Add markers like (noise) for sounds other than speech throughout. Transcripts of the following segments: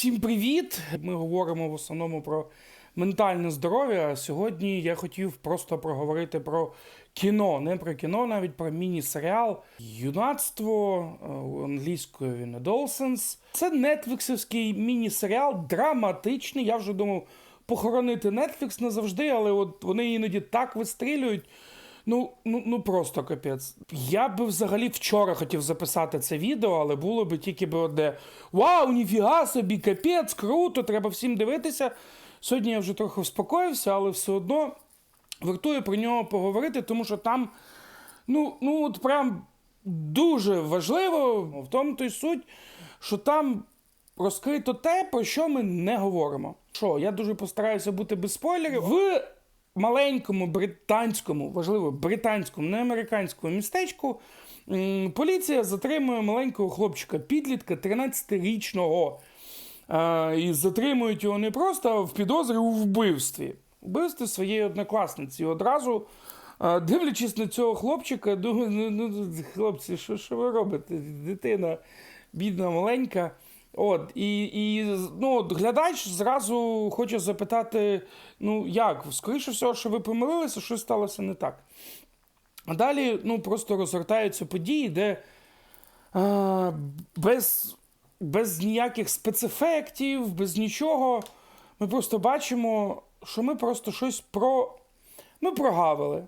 Всім привіт! Ми говоримо в основному про ментальне здоров'я. Сьогодні я хотів просто проговорити про кіно, не про кіно, навіть про міні-серіал Юнацтво е, англійською він Adolescence. Це нетфліксівський міні-серіал, драматичний. Я вже думав похоронити Netflix назавжди, але от вони іноді так вистрілюють. Ну, ну, ну просто капець. Я би взагалі вчора хотів записати це відео, але було б тільки б одне Вау, ніфіга собі, капець, круто, треба всім дивитися. Сьогодні я вже трохи успокоївся, але все одно вартує про нього поговорити, тому що там, ну, ну от прям дуже важливо, в тому то й суть, що там розкрито те, про що ми не говоримо. Що, я дуже постараюся бути без спойлерів. В маленькому британському, важливо, британському, не американському містечку поліція затримує маленького хлопчика, підлітка 13-річного. І затримують його не просто в підозрі у вбивстві. Вбивстві своєї однокласниці. І одразу, дивлячись на цього хлопчика, думаю, ну, ну хлопці, що, що ви робите? Дитина бідна, маленька. От, і, і ну, глядач зразу хоче запитати: ну як, скоріше всього, що ви помилилися, щось сталося не так. А далі ну, просто розгортаються події, де а, без, без ніяких спецефектів, без нічого. Ми просто бачимо, що ми просто щось про. Ми прогавили.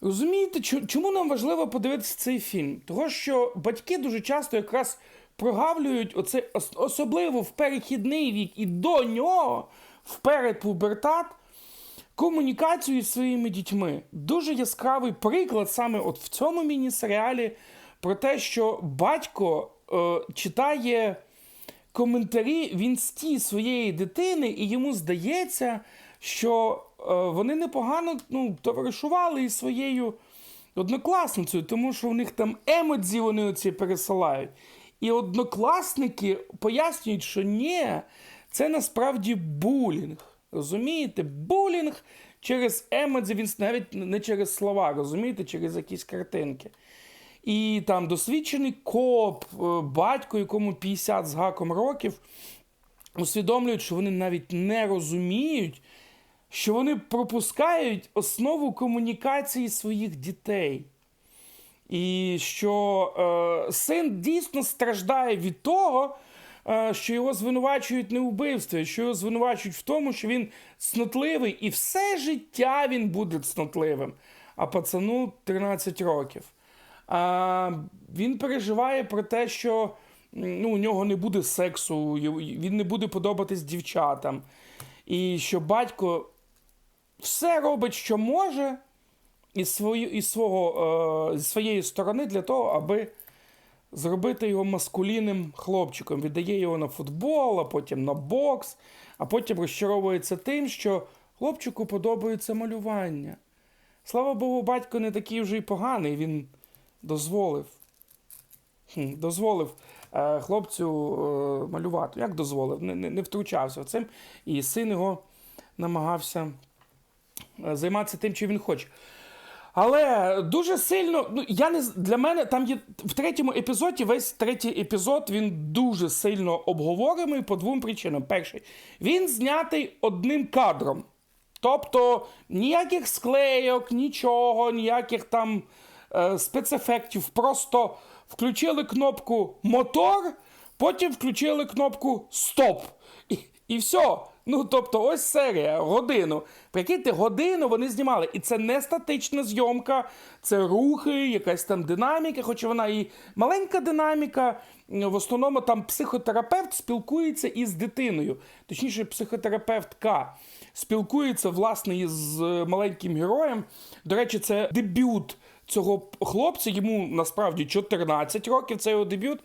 Розумієте, чому нам важливо подивитися цей фільм? Того, що батьки дуже часто якраз прогавлюють оце, особливо в перехідний вік і до нього, в передпубертат, комунікацію зі своїми дітьми. Дуже яскравий приклад саме от в цьому міні-серіалі про те, що батько е, читає коментарі в інсті своєї дитини, і йому здається, що е, вони непогано ну, товаришували із своєю однокласницею, тому що у них там емодзі вони оці пересилають. І однокласники пояснюють, що ні, це насправді булінг. Розумієте? Булінг через емодзі, він навіть не через слова, розумієте, через якісь картинки. І там досвідчений коп, е, батько, якому 50 з гаком років, усвідомлюють, що вони навіть не розуміють, що вони пропускають основу комунікації своїх дітей. І що е, син дійсно страждає від того, е, що його звинувачують не вбивстві, що його звинувачують в тому, що він цнотливий, і все життя він буде цнотливим. А пацану 13 років. А, він переживає про те, що ну, у нього не буде сексу, він не буде подобатись дівчатам. І що батько все робить, що може, із, свою, із свого, е, зі своєї сторони для того, аби зробити його маскулінним хлопчиком. Віддає його на футбол, а потім на бокс, а потім розчаровується тим, що хлопчику подобається малювання. Слава Богу, батько не такий вже й поганий, він дозволив. Дозволив е, хлопцю е, малювати. Як дозволив? Не, не, не втручався в цим. І син його намагався займатися тим, чим він хоче. Але дуже сильно, ну я не для мене там є в третьому епізоді. Весь третій епізод він дуже сильно обговорюємий по двом причинам. Перший, він знятий одним кадром. Тобто ніяких склейок, нічого, ніяких там е, спецефектів. Просто включили кнопку мотор, потім включили кнопку стоп. І, і все. Ну, тобто, ось серія, годину. Прикиньте, годину вони знімали. І це не статична зйомка, це рухи, якась там динаміка, хоча вона і маленька динаміка. В основному там психотерапевт спілкується із дитиною, точніше, психотерапевтка спілкується власне із е, маленьким героєм. До речі, це дебют цього хлопця. Йому насправді 14 років. Це його дебют.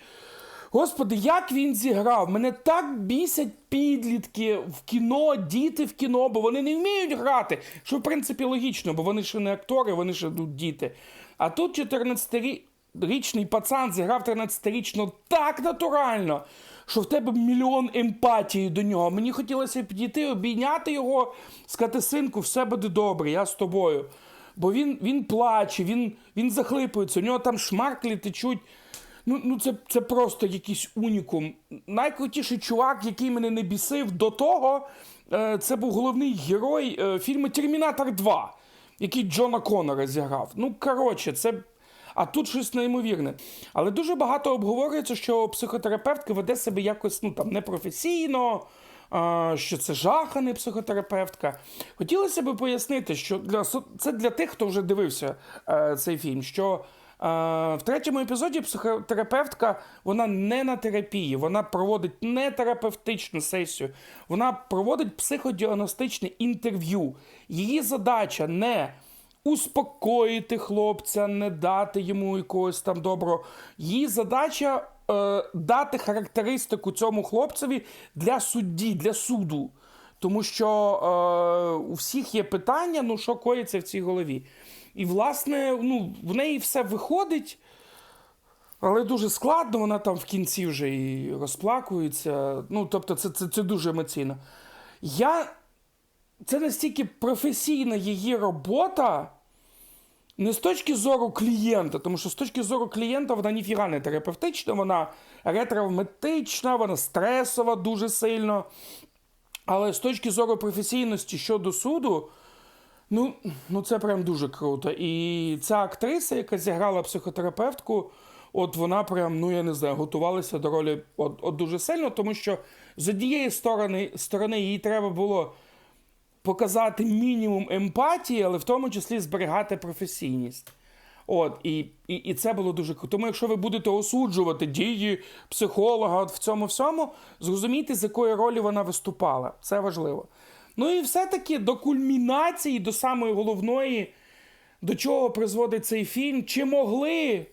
Господи, як він зіграв! Мене так бісять підлітки в кіно, діти в кіно, бо вони не вміють грати. Що в принципі логічно, бо вони ще не актори, вони ще ну, діти. А тут 14-річний пацан зіграв 13-річно так натурально, що в тебе мільйон емпатії до нього. Мені хотілося підійти, обійняти його, сказати, синку, все буде добре, я з тобою. Бо він, він плаче, він, він захлипується, у нього там шмарклі течуть. Ну, ну це, це просто якийсь унікум. Найкрутіший чувак, який мене не бісив до того, е, це був головний герой е, фільму Термінатор 2, який Джона Коннора зіграв. Ну, коротше, це. А тут щось неймовірне. Але дуже багато обговорюється, що психотерапевтка веде себе якось ну, там, непрофесійно, що це жах, а не психотерапевтка. Хотілося б пояснити, що для, це для тих, хто вже дивився е, цей фільм, що в третьому епізоді психотерапевтка вона не на терапії, вона проводить не терапевтичну сесію, вона проводить психодіагностичне інтерв'ю. Її задача не успокоїти хлопця, не дати йому якогось там доброго. Її задача е, дати характеристику цьому хлопцеві для судді, для суду. Тому що е, у всіх є питання, ну що коїться в цій голові. І, власне, ну, в неї все виходить, але дуже складно, вона там в кінці вже і розплакується. Ну, тобто, це, це, це дуже емоційно. Я це настільки професійна її робота, не з точки зору клієнта, тому що з точки зору клієнта вона ніфіга не терапевтична, вона ретравматична, вона стресова дуже сильно. Але з точки зору професійності щодо суду, ну, ну це прям дуже круто. І ця актриса, яка зіграла психотерапевтку, от вона прям, ну я не знаю, готувалася до ролі от, от дуже сильно, тому що з однієї сторони, сторони їй треба було показати мінімум емпатії, але в тому числі зберігати професійність. От, і, і, і це було дуже круто. Тому, якщо ви будете осуджувати дії психолога от в цьому всьому, зрозумійте, з якої ролі вона виступала. Це важливо. Ну і все-таки до кульмінації, до самої головної, до чого призводить цей фільм, чи могли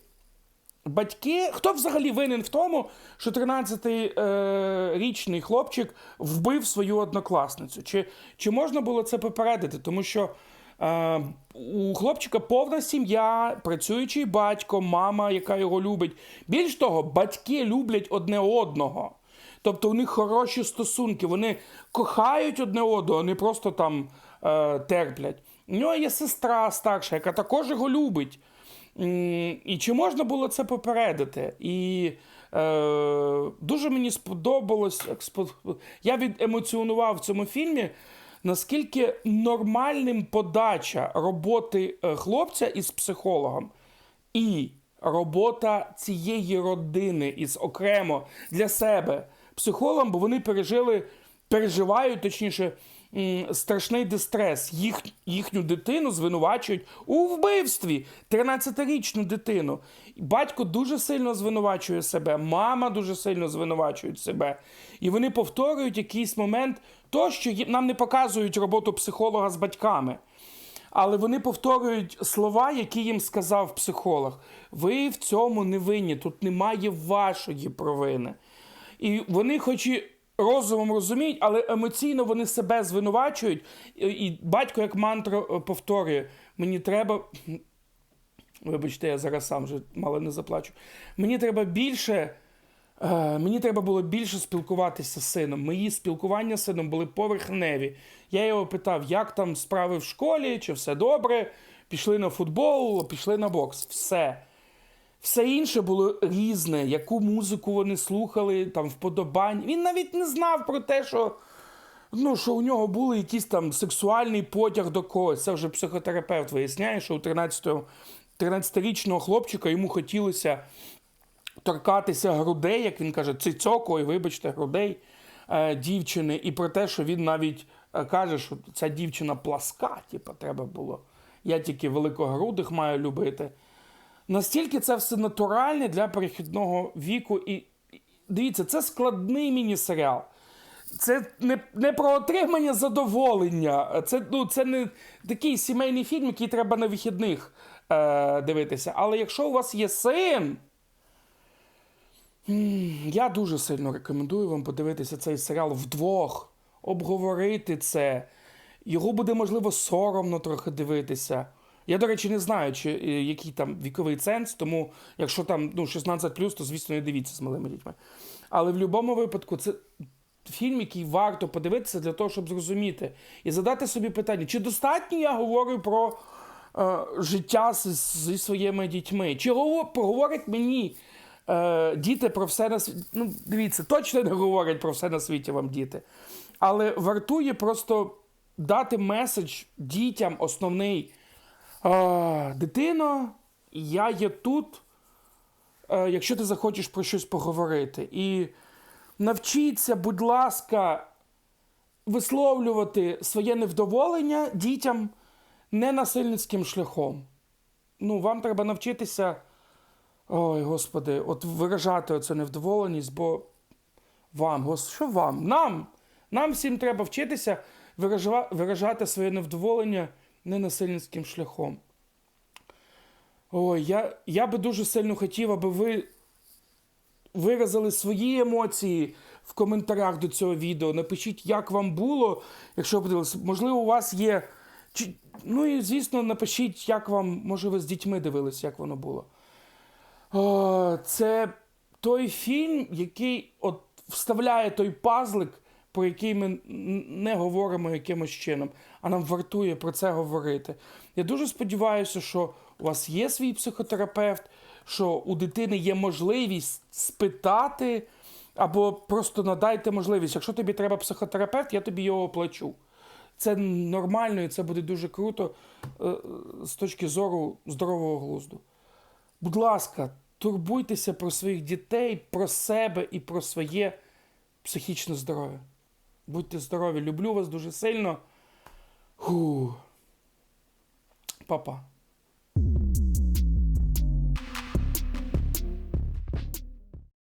батьки. Хто взагалі винен в тому, що 13-річний хлопчик вбив свою однокласницю? Чи, чи можна було це попередити? Тому що. Е, у хлопчика повна сім'я, працюючий батько, мама, яка його любить. Більш того, батьки люблять одне одного. Тобто у них хороші стосунки, вони кохають одне одного, не просто там е, терплять. У нього є сестра старша, яка також його любить. І чи можна було це попередити? І е, дуже мені сподобалось, я відемоціонував в цьому фільмі наскільки нормальним подача роботи е, хлопця із психологом і робота цієї родини із окремо для себе психологом, бо вони пережили, переживають, точніше, страшний дистрес. Їх, Їхню дитину звинувачують у вбивстві 13-річну дитину. Батько дуже сильно звинувачує себе, мама дуже сильно звинувачує себе. І вони повторюють якийсь момент то, що нам не показують роботу психолога з батьками. Але вони повторюють слова, які їм сказав психолог. Ви в цьому не винні, тут немає вашої провини. І вони, хоч і розумом розуміють, але емоційно вони себе звинувачують. І батько, як мантру, е, повторює: мені треба. (clears throat) Вибачте, я зараз сам вже мало не заплачу. Мені треба більше. Е, мені треба було більше спілкуватися з сином. Мої спілкування з сином були поверхневі. Я його питав, як там справи в школі, чи все добре. Пішли на футбол, пішли на бокс. Все. Все інше було різне, яку музику вони слухали, там вподобань. Він навіть не знав про те, що ну, що у нього були якийсь там сексуальний потяг до когось. Це вже психотерапевт виясняє, що у 13-річного хлопчика йому хотілося торкатися грудей, як він каже, цицьокою, вибачте, грудей е, дівчини, і про те, що він навіть е, каже, що ця дівчина пласка, типу, треба було. Я тільки великогрудих маю любити. Настільки це все натуральне для перехідного віку. І дивіться, це складний міні-серіал. Це не не про отримання задоволення. Це ну, це не такий сімейний фільм, який треба на вихідних е, дивитися. Але якщо у вас є син, я дуже сильно рекомендую вам подивитися цей серіал вдвох, обговорити це. Його буде, можливо, соромно трохи дивитися. Я, до речі, не знаю, чи е, який там віковий ценз, тому якщо там ну, 16, то, звісно, не дивіться з малими дітьми. Але в будь-якому випадку це фільм, який варто подивитися для того, щоб зрозуміти і задати собі питання, чи достатньо я говорю про е, життя зі своїми дітьми? Чи поговорить мені Е, діти про все на світі. Ну, дивіться, точно не говорять про все на світі вам діти. Але вартує просто дати меседж дітям основний. Е, дитино, я є тут, е, якщо ти захочеш про щось поговорити. І навчіться, будь ласка, висловлювати своє невдоволення дітям ненасильницьким шляхом. Ну, вам треба навчитися. Ой, Господи, от виражати оцю невдоволеність, бо вам, гос, що вам? Нам, нам всім треба вчитися виражати своє невдоволення ненасильницьким шляхом. Ой, я, я би дуже сильно хотів, аби ви виразили свої емоції в коментарях до цього відео. Напишіть, як вам було, якщо ви подивилися. Можливо, у вас є. Ну і звісно, напишіть, як вам, може, ви з дітьми дивилися, як воно було. Це той фільм, який от вставляє той пазлик, про який ми не говоримо якимось чином, а нам вартує про це говорити. Я дуже сподіваюся, що у вас є свій психотерапевт, що у дитини є можливість спитати, або просто надайте можливість. Якщо тобі треба психотерапевт, я тобі його оплачу. Це нормально і це буде дуже круто е, з точки зору здорового глузду. Будь ласка, турбуйтеся про своїх дітей, про себе і про своє психічне здоров'я. Будьте здорові, люблю вас дуже сильно. Па-па.